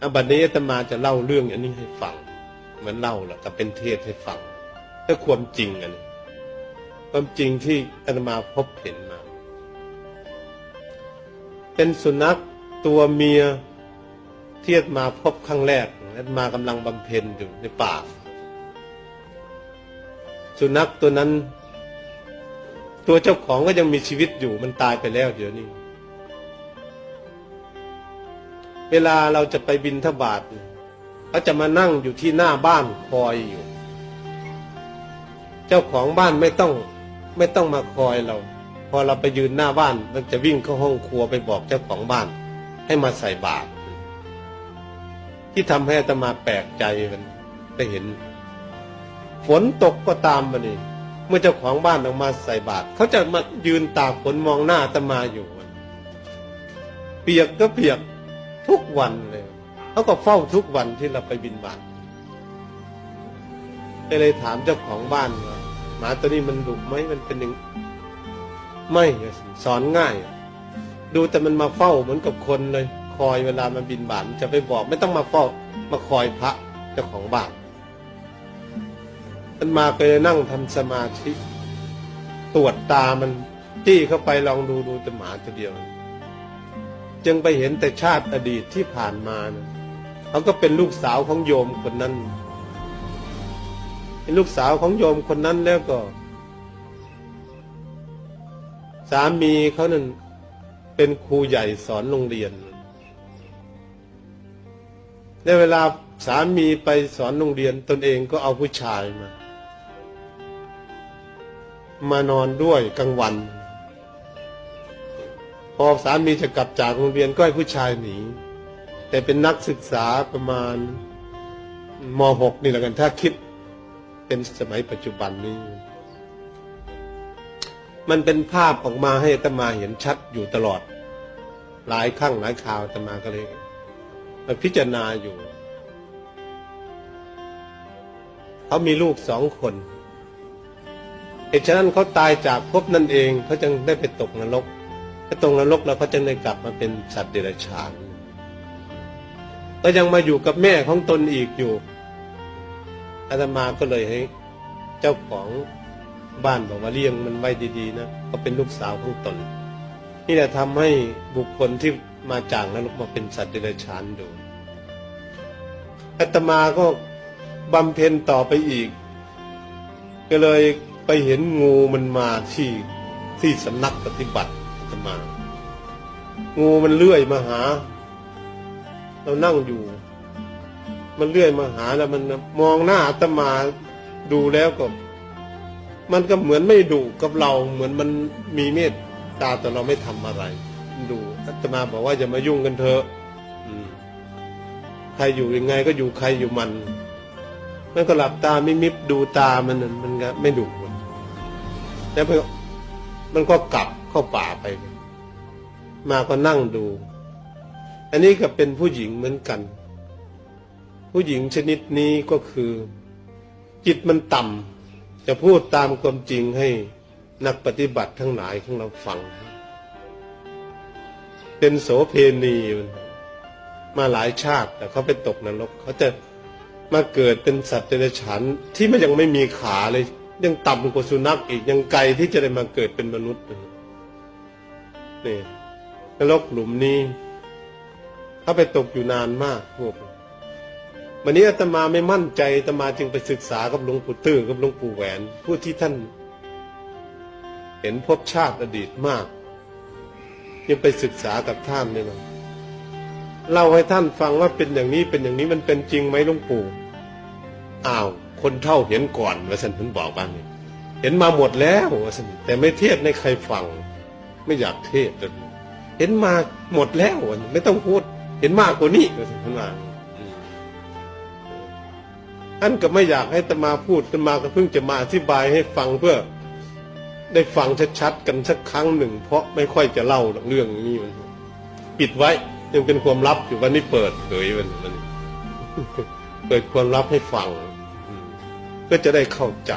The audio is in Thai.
อาบัดนี้อาตมาจะเล่าเรื่องอันนี้ให้ฟังเหมือนเล่าแหละแต่เป็นเทศให้ฟังแต่ความจริงอันนี้ความจริงที่อาตมาพบเห็นมา เป็นสุนัขตัวเมียเที่อาตมาพบครั้งแรกอาตมากำลังบำเพ็ญอยู่ในป่า สุนัขตัวนั้น ตัวเจ้าของก็ยังมีชีวิตอยู่มันตายไปแล้วเดี๋ยวนี้ เวลาเราจะไปบินทบาทเขาจะมานั่งอยู่ที่หน้าบ้านคอยอยู่ เจ้าของบ้านไม่ต้องไม่ต้องมาคอยเรา พอเราไปยืนหน้าบ้าน มันจะวิ่งเข้าห้องครัวไปบอกเจ้าของบ้าน ให้มาใส่บาตรที่ทำให้อาตมาแปลกใจมันได้เห็น ฝนตกก็ตามมานี่เมื่อเจ้าของบ้านออกมาใส่บาตรเขาจะมายืนตากฝนมองหน้าอาตมาอยู่เปียกก็เปียก ทุกวันเลยเขาก็เฝ้าทุกวันที่เราไปบินบาตก็เลยถามเจ้าของบ้านว่าหมาตัวนี้มันดุไหมมันเป็นยังไม่สอนง่าย ดูแต่มันมาเฝ้าเหมือนกับคนเลย คอยเวลามันบินบาตจะไปบอก ไม่ต้องมาเฝ้า มาคอยพระเจ้าของบ้านมันมาไปนั่งทำสมาธิตรวจตามันจี้เข้าไปลองดูดูแต่หมาตัวเดียว จึงไปเห็นแต่ชาติอดีตที่ผ่านมานะเขาก็เป็นลูกสาวของโยมคนนั้นเป็นลูกสาวของโยมคนนั้นแล้วก็ สามีเขานั่นเป็นครูใหญ่สอนโรงเรียนในเวลาสามีไปสอนโรงเรียนตนเองก็เอาผู้ชายมา มานอนด้วยกลางวัน พอสามีจะกลับจากโรงเรียนก็ให้ผู้ชายหนี แต่เป็นนักศึกษาประมาณม .6 นี่แหละกันถ้าคิดเป็นสมัยปัจจุบันนี้ มันเป็นภาพออกมาให้ตมาเห็นชัดอยู่ตลอด หลายครั้งหลายคราวตมาก็เลยมาพิจารณาอยู่เขามีลูกสองคนเหตุฉะนั้นเขาตายจากภพนั่นเองเขาจึงได้ไปตกนรก ถ้าตกนรกแล้วเขาจึงได้กลับมาเป็นสัตว์เดรัจฉาน ก็ยังมาอยู่กับแม่ของตนอีกอยู่อาตมาก็เลยให้เจ้าของบ้านบอกว่าเลี้ยงมันไว้ดีๆนะก็เป็นลูกสาวของตน นี่แหละทำให้บุคคลที่มาจากนรกมาเป็นสัตว์เดรัจฉานดูอาตมาก็บำเพ็ญต่อไปอีก ก็เลยไปเห็นงูมันมาที่ที่สำนักปฏิบัติ อาตมา งูมันเลื่อยมาหา เรานั่งอยู่ มันเลื่อยมาหาแล้วมันมองหน้าอาตมาดูแล้วก็ มันก็เหมือนไม่ดุกับเรา เหมือนมันมีเมตตาแต่เราไม่ทำอะไร ดูอาตมาบอกว่าอย่ามายุ่งกันเถอะใครอยู่ยังไงก็อยู่ใครอยู่มัน มันก็หลับตาไม่มิบดูตามันมันก็ไม่ดุแล้วมันมันก็กลับ เข้าป่าไป มาก็นั่งดู อันนี้ก็เป็นผู้หญิงเหมือนกัน ผู้หญิงชนิดนี้ก็คือ จิตมันต่ำจะพูดตามความจริงให้นักปฏิบัติทั้งหลายของเราฟัง เป็นโสเพณีมาหลายชาติแต่เขาไปตกนรกเขาจะมาเกิดเป็นสัตว์เดรัจฉานที่มันยังไม่มีขาเลย ยังต่ำกว่าสุนัขอีกยังไกลที่จะได้มาเกิดเป็นมนุษย์เลย เนี่นรกหลุมนี้เขาไปตกอยู่นานมากพวกวันนี้อาตมาไม่มั่นใจอาตมาจึงไปศึกษากับหลวงปู่ตื้อกับหลวงปู่แหวน ผู้ที่ท่าน เห็นภพชาติอดีตมากยังไปศึกษากับท่านเนี่ยนะเล่าให้ท่านฟังว่าเป็นอย่างนี้เป็นอย่างนี้มันเป็นจริงไหมหลวงปู่อ้าว คนเท่าเห็นก่อนว่าสันถึงบอกบ้างเห็นมาหมดแล้ววสันแต่ไม่เทศในใครฟัง ไม่อยากเทศเห็นมาหมดแล้วไม่ต้องพูด เห็นมากกว่านี้มันท่านว่าอืมท่านก็ไม่อยากให้ตมาพูดตมาก็เพิ่งจะมาอธิบายให้ฟังเพื่อ ได้ฟังชัดๆกันสักครั้งหนึ่ง เพราะไม่ค่อยจะเล่าเรื่องนี้มันปิดไว้ยังเป็นความลับอยู่วันนี้เปิดเผยมันมัน เปิดความลับให้ฟังเพื่อจะได้เข้าใจ